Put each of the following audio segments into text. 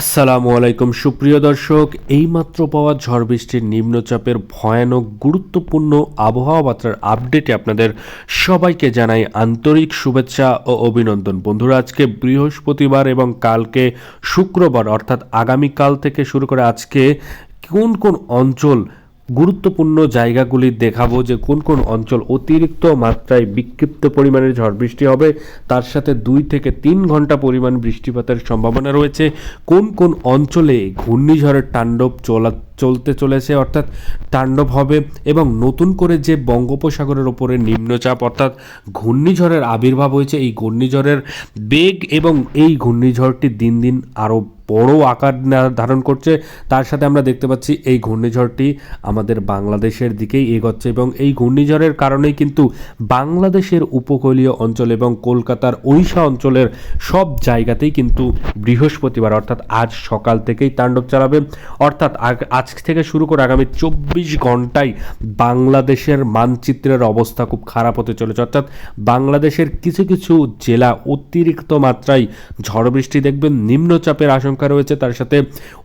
আসসালামু আলাইকুম, সুপ্রিয় দর্শক। এইমাত্র পাওয়া ঝড় বৃষ্টির নিম্নচাপের ভয়ানক, গুরুত্বপূর্ণ আবহাওয়া বার্তার আপডেটে আপনাদের সবাইকে জানাই আন্তরিক শুভেচ্ছা ও অভিনন্দন। বন্ধুরা, আজকে বৃহস্পতিবার এবং কালকে শুক্রবার, অর্থাৎ আগামীকাল থেকে শুরু করে আজকে কোন কোন অঞ্চল গুরুত্বপূর্ণ জায়গাগুলি দেখাবো যে কোন কোন অঞ্চল অতিরিক্ত মাত্রায় বিক্ষিপ্ত পরিমাণের ঝড় বৃষ্টি হবে। তার সাথে দুই থেকে তিন ঘণ্টা পরিমাণ বৃষ্টিপাতের সম্ভাবনা রয়েছে। কোন কোন অঞ্চলে ঘূর্ণিঝড়ের তাণ্ডব চলা চলতে চলেছে, অর্থাৎ তাণ্ডব হবে এবং নতুন করে যে বঙ্গোপসাগরের ওপরে নিম্নচাপ, অর্থাৎ ঘূর্ণিঝড়ের আবির্ভাব হয়েছে, এই ঘূর্ণিঝড়ের বেগ এবং এই ঘূর্ণিঝড়টি দিন দিন আরও বড় আকার ধারণ করছে। তার সাথে আমরা দেখতে পাচ্ছি, এই ঘূর্ণিঝড়টি আমাদের বাংলাদেশের দিকেই এগোচ্ছে এবং এই ঘূর্ণিঝড়ের কারণেই কিন্তু বাংলাদেশের উপকূলীয় অঞ্চল এবং কলকাতার ওড়িশা অঞ্চলের সব জায়গাতেই কিন্তু বৃহস্পতিবার, অর্থাৎ আজ সকাল থেকেই তাণ্ডব চালাবে। অর্থাৎ আজ থেকে শুরু করে আগামী চব্বিশ ঘন্টায় বাংলাদেশের মানচিত্রের অবস্থা খুব খারাপ হতে চলেছে। অর্থাৎ বাংলাদেশের কিছু কিছু জেলা অতিরিক্ত মাত্রায় ঝড় বৃষ্টি দেখবেন, নিম্নচাপের আশঙ্কা রয়েছে। তার সাথে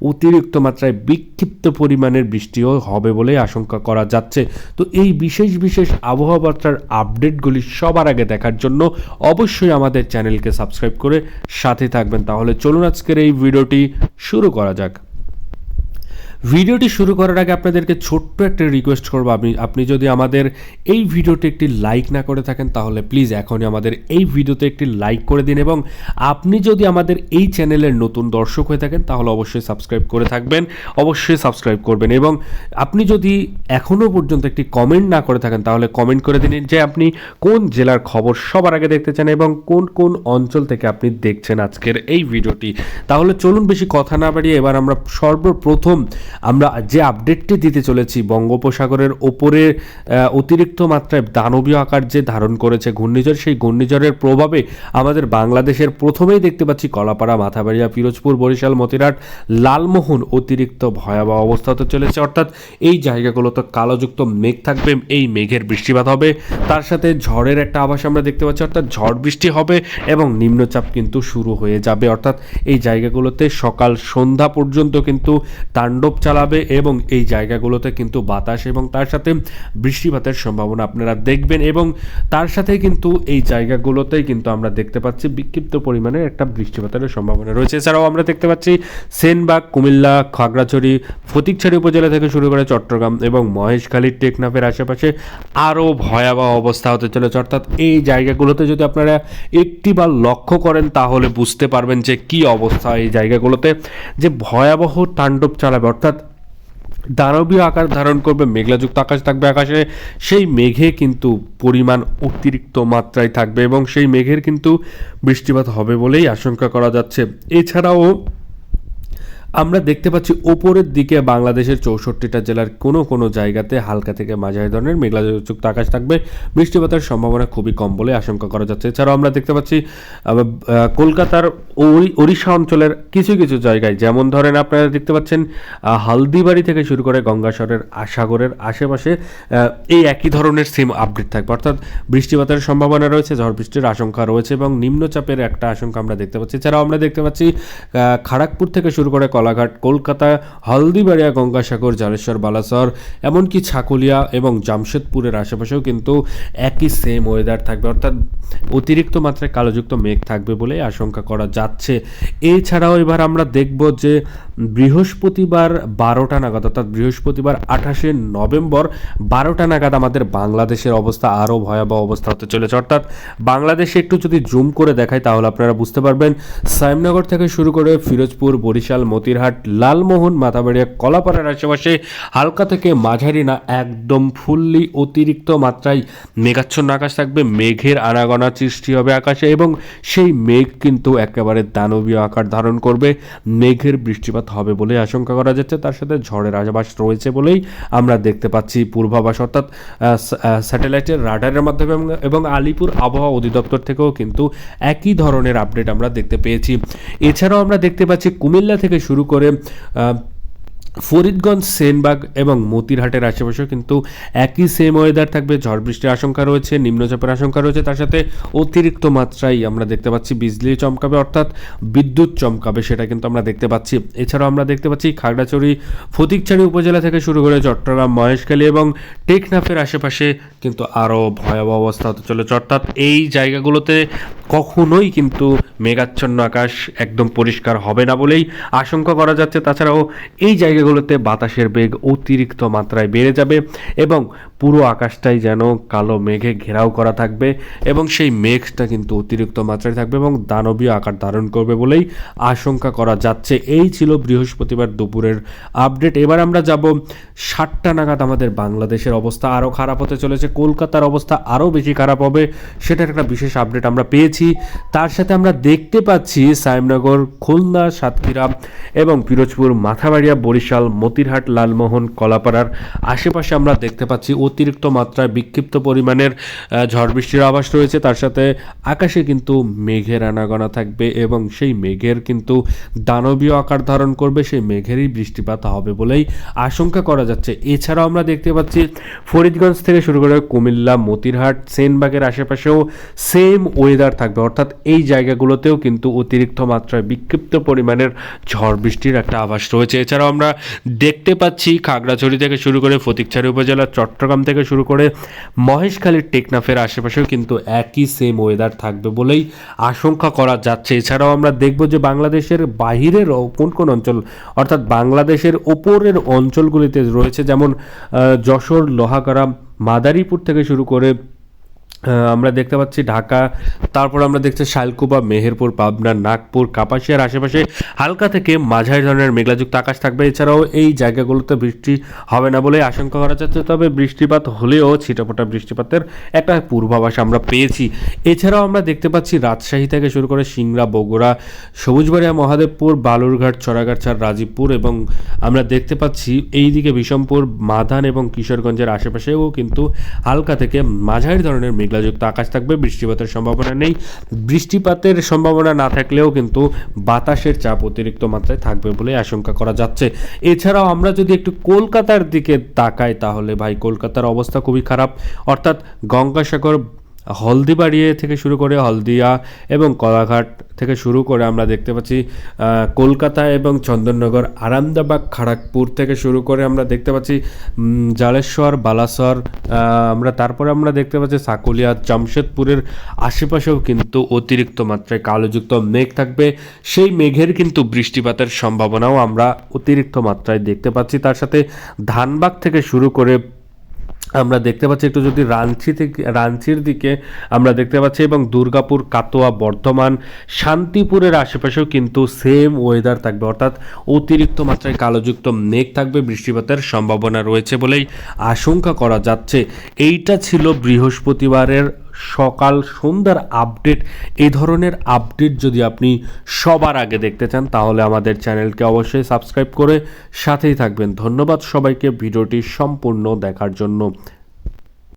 অতিরিক্ত মাত্রায় বিক্ষিপ্ত পরিমাণের বৃষ্টিও হবে বলে আশঙ্কা করা যাচ্ছে। তো এই বিশেষ বিশেষ আবহাওয়া বার্তার আপডেটগুলি সবার আগে দেখার জন্য অবশ্যই আমাদের চ্যানেলকে সাবস্ক্রাইব করে সাথে থাকবেন। তাহলে চলুন আজকের এই ভিডিওটি শুরু করা যাক। ভিডিওটি শুরু করার আগে আপনাদেরকে ছোট্ট একটা রিকোয়েস্ট করব। আপনি আপনি যদি আমাদের এই ভিডিওতে একটি লাইক না করে থাকেন, তাহলে প্লিজ এখনই আমাদের এই ভিডিওতে একটি লাইক করে দিন এবং আপনি যদি আমাদের এই চ্যানেলের নতুন দর্শক হয়ে থাকেন, তাহলে অবশ্যই সাবস্ক্রাইব করে থাকবেন, অবশ্যই সাবস্ক্রাইব করবেন এবং আপনি যদি এখনও পর্যন্ত একটি কমেন্ট না করে থাকেন, তাহলে কমেন্ট করে দিন যে আপনি কোন জেলার খবর সবার আগে দেখতে চান এবং কোন কোন অঞ্চল থেকে আপনি দেখছেন আজকের এই ভিডিওটি। তাহলে চলুন বেশি কথা না বাড়িয়ে এবার আমরা সর্বপ্রথম আমরা যে আপডেটটি দিতে চলেছি বঙ্গোপসাগরের ওপরে অতিরিক্ত মাত্রায় দানবীয় আকার যে ধারণ করেছে ঘূর্ণিঝড়, সেই ঘূর্ণিঝড়ের প্রভাবে আমাদের বাংলাদেশের প্রথমেই দেখতে পাচ্ছি কলাপাড়া, মাথাবাড়িয়া, পিরোজপুর, বরিশাল, মতিরাট, লালমোহন অতিরিক্ত ভয়াবহ অবস্থা হতে চলেছে। অর্থাৎ এই জায়গাগুলোতে কালোযুক্ত মেঘ থাকবে, এই মেঘের বৃষ্টিপাত হবে। তার সাথে ঝড়ের একটা আভাস আমরা দেখতে পাচ্ছি, অর্থাৎ ঝড় বৃষ্টি হবে এবং নিম্নচাপ কিন্তু শুরু হয়ে যাবে। অর্থাৎ এই জায়গাগুলোতে সকাল সন্ধ্যা পর্যন্ত কিন্তু তাণ্ডব চালাবে এবং এই জায়গাগুলোতে কিন্তু বাতাস এবং তার সাথে বৃষ্টিপাতের সম্ভাবনা আপনারা দেখবেন এবং তার সাথে কিন্তু এই জায়গাগুলোতেই কিন্তু আমরা দেখতে পাচ্ছি বিক্ষিপ্ত পরিমাণে একটা বৃষ্টিপাতের সম্ভাবনা রয়েছে। এছাড়াও আমরা দেখতে পাচ্ছি সেনবাগ, কুমিল্লা, খাগড়াছড়ি ফটিকছড়ি উপজেলা থেকে শুরু করে চট্টগ্রাম এবং মহেশখালীর টেকনাফের আশেপাশে আরও ভয়াবহ অবস্থা হতে চলেছে। অর্থাৎ এই জায়গাগুলোতে যদি আপনারা একটি বার লক্ষ্য করেন, তাহলে বুঝতে পারবেন যে কি অবস্থা এই জায়গাগুলোতে। যে ভয়াবহ তাণ্ডব চালাবে। অর্থাৎ দানবীয় আকার ধারণ করবে মেঘলাযুক্ত আকাশ থাকবে আকাশে, সেই মেঘে কিন্তু পরিমাণ অতিরিক্ত মাত্রায় থাকবে এবং সেই মেঘের কিন্তু বৃষ্টিপাত হবে বলেই আশঙ্কা করা যাচ্ছে। এছাড়াও আমরা দেখতে পাচ্ছি ওপরের দিকে বাংলাদেশের চৌষট্টিটা জেলার কোনো কোনো জায়গাতে হালকা থেকে মাঝারি ধরনের মেঘলাযুক্ত আকাশ থাকবে। বৃষ্টিপাতের সম্ভাবনা খুবই কম বলে আশঙ্কা করা যাচ্ছে। এছাড়াও আমরা দেখতে পাচ্ছি কলকাতার ওড়ি- ওড়িশা অঞ্চলের কিছু কিছু জায়গায়, যেমন ধরেন আপনারা দেখতে পাচ্ছেন হালদিবাড়ি থেকে শুরু করে গঙ্গাসাগরের সাগরের আশেপাশে এই একই ধরনের সিম আপডেট থাকবে। অর্থাৎ বৃষ্টিপাতের সম্ভাবনা রয়েছে, ঝড় বৃষ্টির আশঙ্কা রয়েছে এবং নিম্নচাপের একটা আশঙ্কা আমরা দেখতে পাচ্ছি। এছাড়াও আমরা দেখতে পাচ্ছি খড়গপুর থেকে শুরু করে কলাঘাট কলকাতা, হলদিবাড়িয়া, গঙ্গাসাগর, জালেশ্বর, বালাসর, এমনকি ছাকুলিয়া এবং জামশেদপুরের আশেপাশেও কিন্তু একই সেম ওয়েদার থাকবে। অর্থাৎ অতিরিক্ত মাত্রায় কালোযুক্ত মেঘ থাকবে বলে আশঙ্কা করা যাচ্ছে। এছাড়াও এবার আমরা দেখব যে বৃহস্পতিবার বারোটা নাগাদ, অর্থাৎ বৃহস্পতিবার আঠাশে নভেম্বর বারোটা নাগাদ আমাদের বাংলাদেশের অবস্থা আরও ভয়াবহ অবস্থা হতে চলেছে। অর্থাৎ বাংলাদেশে একটু যদি জুম করে দেখাই তাহলে আপনারা বুঝতে পারবেন। সাইমনগর থেকে শুরু করে ফিরোজপুর, বরিশাল মতিরহাট লালমোহন মাথাবাড়িয়া কলাপাড়ার আশেপাশে হালকা থেকে মাঝারি না, একদম ফুললি অতিরিক্ত মাত্রায় মেঘাচ্ছন্ন আকাশ থাকবে। মেঘের আনাগোনা সৃষ্টি হবে আকাশে এবং সেই মেঘ কিন্তু একেবারে দানবীয় আকার ধারণ করবে। মেঘের বৃষ্টিপাত হবে বলে আশঙ্কা করা যাচ্ছে। তার সাথে ঝড়ের আশাবাস রয়েছে বলেই আমরা দেখতে পাচ্ছি পূর্বাভাস, অর্থাৎ স্যাটেলাইটের রাডারের মাধ্যমে এবং আলিপুর আবহাওয়া অধিদপ্তর থেকেও কিন্তু একই ধরনের আপডেট আমরা দেখতে পেয়েছি। এছাড়াও আমরা দেখতে পাচ্ছি কুমিল্লা থেকে শুরু করে ফরিদগঞ্জ, সেনবাগ এবং মতিরহাটের আশেপাশেও কিন্তু একই সেম ওয়েদার থাকবে। ঝড় বৃষ্টির আশঙ্কা রয়েছে, নিম্নচাপের আশঙ্কা রয়েছে। তার সাথে অতিরিক্ত মাত্রায় আমরা দেখতে পাচ্ছি বিজলি চমকাবে, অর্থাৎ বিদ্যুৎ চমকাবে সেটা কিন্তু আমরা দেখতে পাচ্ছি। এছাড়াও আমরা দেখতে পাচ্ছি খাগড়াছড়ি ফটিকছড়ি উপজেলা থেকে শুরু করে চট্টগ্রাম, মহেশখালী এবং টেকনাফের আশেপাশে কিন্তু আরও ভয়াবহ অবস্থা হতে চলেছে। অর্থাৎ এই জায়গাগুলোতে কখনোই কিন্তু মেঘাচ্ছন্ন আকাশ একদম পরিষ্কার হবে না বলেই আশঙ্কা করা যাচ্ছে। তাছাড়াও এই জায়গাগুলোতে বাতাসের বেগ অতিরিক্ত মাত্রায় বেড়ে যাবে এবং পুরো আকাশটাই যেন কালো মেঘে ঘেরাও করা থাকবে এবং সেই মেঘটা কিন্তু অতিরিক্ত মাত্রায় থাকবে এবং দানবীয় আকার ধারণ করবে বলেই আশঙ্কা করা যাচ্ছে। এই ছিল বৃহস্পতিবার দুপুরের আপডেট। এবার আমরা যাব সাতটা নাগাদ আমাদের বাংলাদেশের অবস্থা আরও খারাপ হতে চলেছে। কলকাতার অবস্থা আরও বেশি খারাপ হবে, সেটার একটা বিশেষ আপডেট আমরা পেয়েছি। তার সাথে আমরা দেখতে পাচ্ছি সাইমনগর খুলনা, সাতক্ষীরা এবং পিরোজপুর, মাথাবাড়িয়া, বরিশাল, মতিরহাট, লালমোহন, কলাপাড়ার আশেপাশে আমরা দেখতে পাচ্ছি অতিরিক্ত মাত্রায় বিক্ষিপ্ত পরিমাণের ঝড় বৃষ্টির আভাস রয়েছে। তার সাথে আকাশে কিন্তু মেঘের আনাগোনা থাকবে এবং সেই মেঘের কিন্তু দানবীয় আকার ধারণ করবে, সেই মেঘেরই বৃষ্টিপাত হবে বলেই আশঙ্কা করা যাচ্ছে। এছাড়াও আমরা দেখতে পাচ্ছি ফরিদগঞ্জ থেকে শুরু করে কুমিল্লা, মতিরহাট, সেনবাগের আশেপাশেও সেম ওয়েদার থাকবে। অর্থাৎ এই জায়গাগুলোতেও কিন্তু অতিরিক্ত মাত্রায় বিক্ষিপ্ত পরিমাণের ঝড় বৃষ্টির একটা আভাস রয়েছে। এছাড়াও আমরা দেখতে পাচ্ছি খাগড়াছড়ি থেকে শুরু করে ফটিকছড়ি উপজেলার চট্টগ্রাম থেকে শুরু করে মহেশখালীর টেকনাফের আশেপাশেও কিন্তু একই সেম ওয়েদার থাকবে বলেই আশঙ্কা করা যাচ্ছে। এছাড়াও আমরা দেখব যে বাংলাদেশের বাহিরের কোন কোন অঞ্চল, অর্থাৎ বাংলাদেশের ওপরের অঞ্চলগুলিতে রয়েছে যেমন যশোর, লোহাগাড়া, মাদারীপুর থেকে শুরু করে আমরা দেখতে পাচ্ছি ঢাকা, তারপর আমরা দেখছি শালকুবা, মেহেরপুর, পাবনা, নাগপুর, কাপাসিয়ার আশেপাশে হালকা থেকে মাঝারি ধরনের মেঘলাযুক্ত আকাশ থাকবে। এছাড়াও এই জায়গাগুলোতে বৃষ্টি হবে না বলে আশঙ্কা করা যাচ্ছে, তবে বৃষ্টিপাত হলেও ছিটাফোটা বৃষ্টিপাতের একটা পূর্বাভাস আমরা পেয়েছি। এছাড়াও আমরা দেখতে পাচ্ছি রাজশাহী থেকে শুরু করে সিংড়া, বগুড়া, সবুজবাড়িয়া, মহাদেবপুর, বালুরঘাট চড়াগাছার রাজীবপুর এবং আমরা দেখতে পাচ্ছি এইদিকে বিষমপুর মাধান এবং কিশোরগঞ্জের আশেপাশেও কিন্তু হালকা থেকে মাঝারি ধরনের মেঘলাযুক্ত আকাশ থাকবে, বৃষ্টিপাতের সম্ভাবনা নেই। বৃষ্টিপাতের সম্ভাবনা না থাকলেও কিন্তু বাতাসের চাপ অতিরিক্ত মাত্রায় থাকবে বলে আশঙ্কা করা যাচ্ছে। এছাড়াও আমরা যদি একটু কলকাতার দিকে তাকাই, তাহলে ভাই কলকাতার অবস্থা খুবই খারাপ। অর্থাৎ গঙ্গাসাগর হলদিবাড়িয়ে থেকে শুরু করে হলদিয়া এবং কলাঘাট থেকে শুরু করে আমরা দেখতে পাচ্ছি কলকাতা এবং চন্দননগর আরামদাবাগ খড়গপুর থেকে শুরু করে আমরা দেখতে পাচ্ছি জালেশ্বর, বালাসর আমরা তারপরে আমরা দেখতে পাচ্ছি সাকুলিয়া, জামশেদপুরের আশেপাশেও কিন্তু অতিরিক্ত মাত্রায় কালোযুক্ত মেঘ থাকবে। সেই মেঘের কিন্তু বৃষ্টিপাতের সম্ভাবনাও আমরা অতিরিক্ত মাত্রায় দেখতে পাচ্ছি। তার সাথে ধানবাগ থেকে শুরু করে আমরা দেখতে পাচ্ছি একটু যদি রাঞ্চি থেকে রাঞ্চির দিকে আমরা দেখতে পাচ্ছি এবং দুর্গাপুর কাতোয়া বর্ধমান, শান্তিপুরের আশেপাশেও কিন্তু সেম ওয়েদার থাকবে। অর্থাৎ অতিরিক্ত মাত্রায় কালোযুক্ত মেঘ থাকবে, বৃষ্টিপাতের সম্ভাবনা রয়েছে বলেই আশঙ্কা করা যাচ্ছে। এইটা ছিল বৃহস্পতিবারের সকাল সন্ধ্যার আপডেট এ ধরনের আপডেট যদি আপনি সবার আগে দেখতে চান, তাহলে আমাদের চ্যানেলকে অবশ্যই সাবস্ক্রাইব করে সাথেই থাকবেন। ধন্যবাদ সবাইকে, ভিডিওটি সম্পূর্ণ দেখার জন্য।